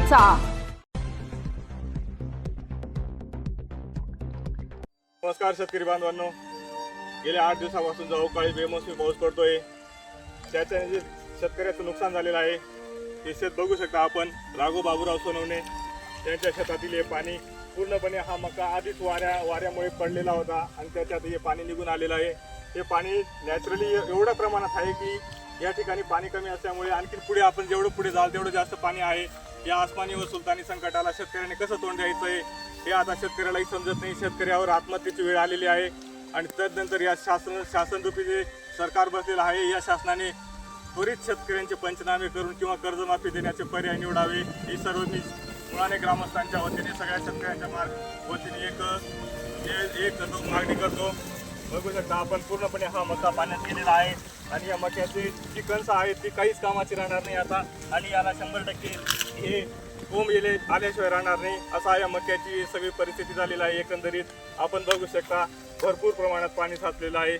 करायचा. नमस्कार शेतकरी बांधवांनो. गेल्या आठ दिवसापासून जो अवकाळी बेमोसमी पाऊस पडतोय. त्याच्याने जे शेतकऱ्याचं नुकसान झालेलं आहे ते शेत बघू शकता आपण. राघो बाबूराव सोनवणे त्यांच्या शेतातील हे पाणी पूर्णपणे हा मका आधीच वाऱ्या वाऱ्यामुळे पडलेला होता आणि त्याच्यात हे पाणी निघून आलेलं आहे. हे पाणी नॅचरली एवढ्या प्रमाणात आहे की या ठिकाणी पाणी कमी असल्यामुळे आणखी पुढे आपण जेवढं पुढे जाल तेवढं जास्त पाणी आहे. या आसमानी व सुलतानी संकटाला शेतकऱ्याने कसं तोंड द्यायचं आहे हे आता शेतकऱ्यालाही समजत नाही. शेतकऱ्यावर आत्महत्येची वेळ आलेली आहे. आणि तदनंतर या शासन शासनरूपी जे सरकार बसलेलं आहे. या शासनाने त्वरित शेतकऱ्यांचे पंचनामे करून किंवा कर्जमाफी देण्याचे पर्याय निवडावे. ही सर्व मी मुळाने ग्रामस्थांच्या वतीने सगळ्या शेतकऱ्यांच्या मार्ग वतीने एक एक मागणी करतो. बघू शकता आपण पूर्णपणे हा मका पाण्यात गेलेला आहे. आणि या मक्याची जी कणसं आहेत ती काहीच कामाची राहणार नाही आता. आणि याला शंभर टक्के हे कोंब येले आल्याशिवाय राहणार नाही. असा या मक्याची सगळी परिस्थिती झालेली आहे. एकंदरीत आपण बघू शकता भरपूर प्रमाणात पाणी साचलेलं आहे.